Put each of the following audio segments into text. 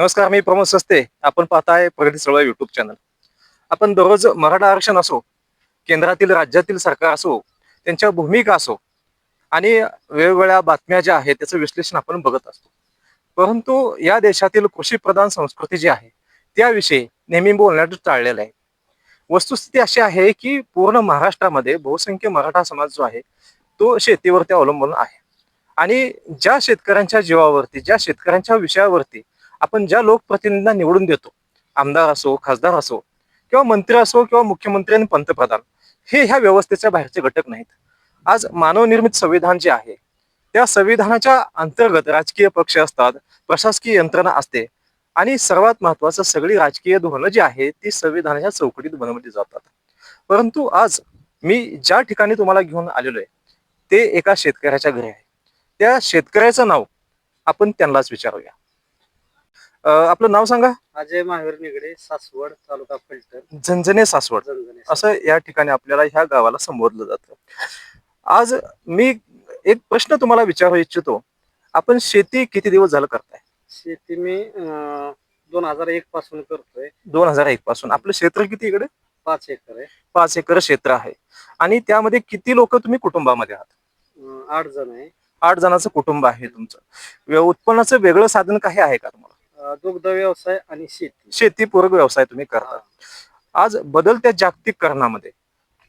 नमस्कार मी प्रमोद सस्ते. आपण पाहताय प्रगती चळवळ युट्यूब चॅनल आपण दररोज मराठा आरक्षण असो केंद्रातील राज्यातील सरकार असो त्यांच्या भूमिका असो आणि वेगवेगळ्या बातम्या ज्या आहेत त्याचं विश्लेषण आपण बघत असतो. परंतु या देशातील कृषी प्रधान संस्कृती जी आहे त्याविषयी नेहमी बोलण्यात टाळलेलं आहे. वस्तुस्थिती अशी आहे की पूर्ण महाराष्ट्रामध्ये बहुसंख्य मराठा समाज जो आहे तो शेतीवरती अवलंबून आहे. आणि ज्या शेतकऱ्यांच्या जीवावरती ज्या शेतकऱ्यांच्या विषयावरती आपण ज्या लोकप्रतिनिधींना निवडून देतो आमदार असो खासदार असो किंवा मंत्री असो किंवा मुख्यमंत्री आणि पंतप्रधान हे ह्या व्यवस्थेच्या बाहेरचे घटक नाहीत. आज मानवनिर्मित संविधान जे आहे त्या संविधानाच्या अंतर्गत राजकीय पक्ष असतात प्रशासकीय यंत्रणा असते आणि सर्वात महत्वाचं सगळी राजकीय धोरणं जी आहे ती संविधानाच्या चौकटीत बनवली जातात. परंतु आज मी ज्या ठिकाणी तुम्हाला घेऊन आलेलो आहे ते एका शेतकऱ्याच्या घरी आहे. त्या शेतकऱ्याचं नाव आपण त्यांनाच विचारूया. आपलं नाव सांगा. अजय महावीर निगडे सासवड तालुका फलटण. झंझने सासवड. असं या ठिकाणी आपल्याला ह्या गावाला संबोधलं जातं. आज मी एक प्रश्न तुम्हाला विचारू इच्छितो. आपण शेती किती दिवस झालं करताय? शेती मी दोन हजार एक पासून करतोय. दोन हजार एक पासून. आपलं क्षेत्र किती इकडे? पाच एकर आहे. पाच एकर क्षेत्र आहे. आणि त्यामध्ये किती लोक तुम्ही कुटुंबामध्ये आहात? अं, आठ जण आहे. आठ जणांचं कुटुंब आहे तुमचं. व्य- उत्पन्नाचं वेगळं साधन काही आहे का तुम्हाला? दुग्ध व्यवसाय आणि शेती. शेतीपूरक व्यवसाय तुम्ही करता. आज बदलत्या जागतिककरणामध्ये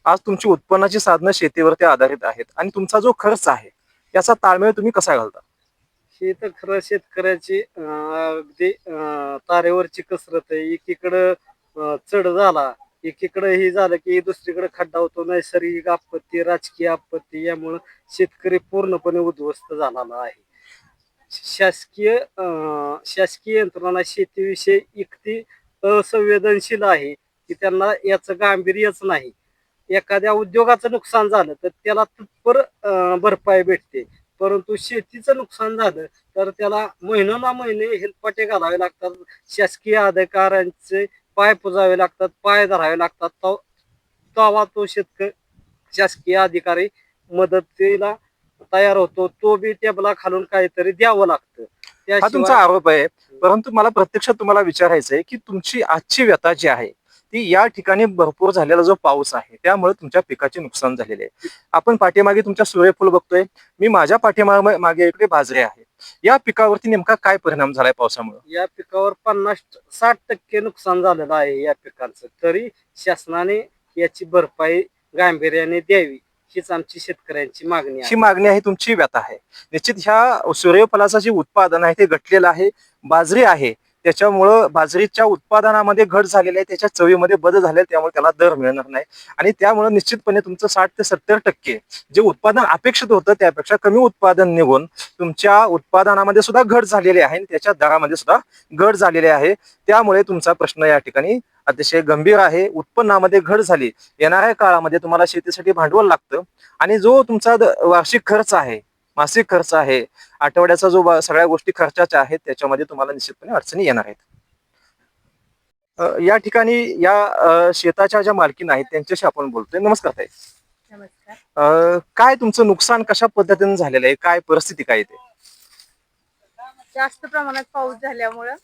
आज तुमची उत्पन्नाची साधनं शेतीवरती आधारित आहेत आणि तुमचा जो खर्च आहे याचा ताळमेळ तुम्ही कसा घालता? ही तर खरं शेतकऱ्याची अं, अगदी अं, तारेवरची कसरत आहे. एकीकडं अं, चढ झाला एकीकडे हे झालं की दुसरीकडे खड्डा होतो नैसर्गिक आपत्ती राजकीय आपत्ती यामुळं शेतकरी पूर्णपणे उद्ध्वस्त झालेला आहे. शासकीय शासकीय यंत्रणा शेतीविषयी इतकी असंवेदनशील आहे की त्यांना याचं गांभीर्यच नाही. एखाद्या उद्योगाचं नुकसान झालं तर त्याला तत्पर भरपाई भेटते. परंतु शेतीचं नुकसान झालं तर त्याला महिनोना महिने हेलपाटे घालावे लागतात. शासकीय अधिकाऱ्यांचे पाय पुजावे लागतात पाय धरावे लागतात. तो तेव्हा तो शेतकरी शासकीय अधिकारी मदतीला तयार होतो तो बी टेबला खालून काहीतरी द्यावं लागतं. हा तुमचा आरोप आहे. परंतु मला प्रत्यक्षात तुम्हाला विचारायचं आहे की तुमची आजची व्यथा जी आहे ती या ठिकाणी भरपूर झालेला जो पाऊस आहे त्यामुळे तुमच्या पिकाचे नुकसान झालेले आहे. आपण पाठीमागे तुमच्या सूर्यफूल बघतोय. मी माझ्या पाठीमागे मागे इकडे बाजरी आहे. या पिकावरती नेमका काय परिणाम झालाय पावसामुळे? या पिकावर पन्नास साठ टक्के नुकसान झालेलं आहे या पिकांचं. तरी शासनाने याची भरपाई गांभीर्याने द्यावी. हीच आमची शेतकऱ्यांची मागणी ही मागणी आहे तुमची व्यथा आहे. निश्चित ह्या सूर्यफलाचं जे उत्पादन आहे ते घटलेलं आहे बाजरी आहे. त्याच्यामुळं बाजरीच्या उत्पादनामध्ये घट झालेली आहे त्याच्या चवीमध्ये बदल झाले त्यामुळे त्याला दर मिळणार नाही. आणि त्यामुळे निश्चितपणे तुमचं साठ ते सत्तर टक्के जे उत्पादन अपेक्षित होतं त्यापेक्षा कमी उत्पादन निघून तुमच्या उत्पादनामध्ये सुद्धा घट झालेली आहे आणि त्याच्या दरामध्ये सुद्धा घट झालेली आहे. त्यामुळे तुमचा प्रश्न या ठिकाणी अतिशय गंभीर आहे. उत्पन्नामध्ये घट झाली. येणाऱ्या काळामध्ये तुम्हाला शेतीसाठी भांडवल लागतं आणि जो तुमचा द- वार्षिक खर्च आहे मासिक खर्च आहे. आठवड्याचा जो सगळ्या गोष्टी खर्चाच्या आहेत त्याच्यामध्ये तुम्हाला निश्चितपणे अडचणी येणार आहेत. या ठिकाणी या शेताच्या ज्या मालकीन आहेत त्यांच्याशी आपण बोलतोय. नमस्कार ताई. नमस्कार. काय तुमचं नुकसान कशा पद्धतीने झालेलं आहे? काय परिस्थिती काय आहे ते? जास्त प्रमाणात पाऊस झाल्यामुळं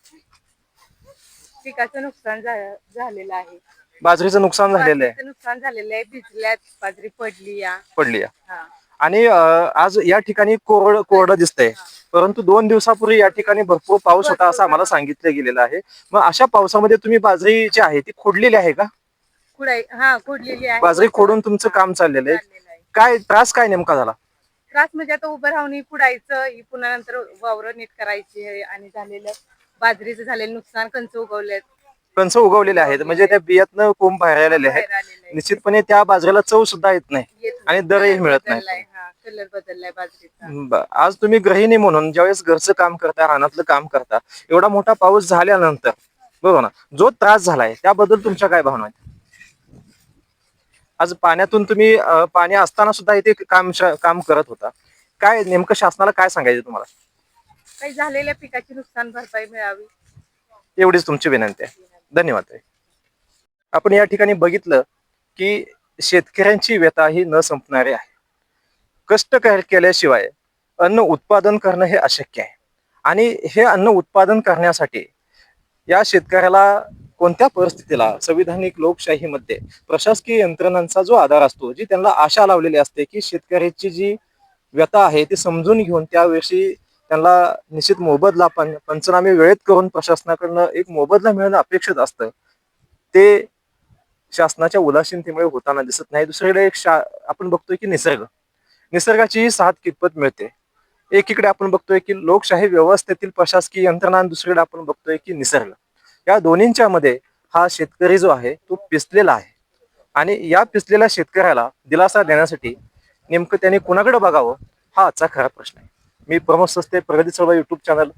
पिकाचं नुकसान झालेलं आहे. बाजरीचं नुकसान झालेलं आहे. नुकसान झालेलं आहे. भिजल्यात बाजरी पडली या. पडली आहे. आणि आज या ठिकाणी कोरड कोरडं दिसतंय. परंतु दोन दिवसापूर्वी या ठिकाणी भरपूर पाऊस होता असं आम्हाला सांगितलं गेलेलं आहे. मग अशा पावसामध्ये तुम्ही बाजरी जी आहे ती खोडलेली आहे का? हा बाजरी खोडून तुमचं काम चाललेलं आहे. काय त्रास काय नेमका झाला? त्रास म्हणजे आता उभं राहून ही पुन्हा नंतर वावर नीट करायची आहे आणि झालेलं बाजरीचं झालेलं नुकसान कंच उगवलेत. कंस उगवलेले आहेत. म्हणजे त्या बियातनं कोंब बाहेर आलेले आहेत. निश्चितपणे त्या बाजरीला चव सुद्धा येत नाही आणि. दरही मिळत नाही. बदललाय, हा कलर बदललाय बाजरीचा. ब- आज तुम्ही गृहिणी म्हणून ज्यावेळेस घरचं काम करता रानातलं काम करता एवढा मोठा पाऊस झाल्यानंतर बरोबर ना? जो त्रास झालाय त्याबद्दल तुमच्या काय भावना आहेत? आज पाण्यातून तुम्ही पाणी असताना सुद्धा इथे काम काम करत होता. काय नेमकं शासनाला काय सांगायचं तुम्हाला? काही झालेल्या पिकाची नुकसान भरपाई मिळावी. एवढीच तुमची विनंती आहे. धन्यवाद ताई. आपण या ठिकाणी बघितलं की शेतकऱ्यांची व्यथा ही न संपणारी आहे कष्ट केल्याशिवाय अन्न उत्पादन करणं हे अशक्य आहे आणि हे अन्न उत्पादन करण्यासाठी या शेतकऱ्याला कोणत्या परिस्थितीला संविधानिक लोकशाहीमध्ये प्रशासकीय यंत्रणांचा जो आधार असतो जी त्यांना आशा लावलेली असते की शेतकऱ्याची जी व्यथा आहे ती समजून घेऊन त्याविषयी त्यांना निश्चित मोबदला पण पंचनामे वेळेत करून प्रशासनाकडनं एक मोबदला मिळणं अपेक्षित असतं. ते शासनाच्या उदासीनतेमुळे होताना दिसत नाही. दुसरीकडे एक शा आपण बघतोय की निसर्ग. निसर्गाचीही साथ कितपत मिळते? एकीकडे आपण बघतोय की लोकशाही व्यवस्थेतील प्रशासकीय यंत्रणा आणि दुसरीकडे आपण बघतोय की निसर्ग. या दोन्हींच्या मध्ये हा शेतकरी जो आहे तो पिसलेला आहे. आणि या पिसलेल्या शेतकऱ्याला दिलासा देण्यासाठी नेमकं त्याने कुणाकडे बघावं? हा आजचा खरा प्रश्न आहे. मी प्रमोद सस्ते प्रगती चळवळ युट्यूब चॅनल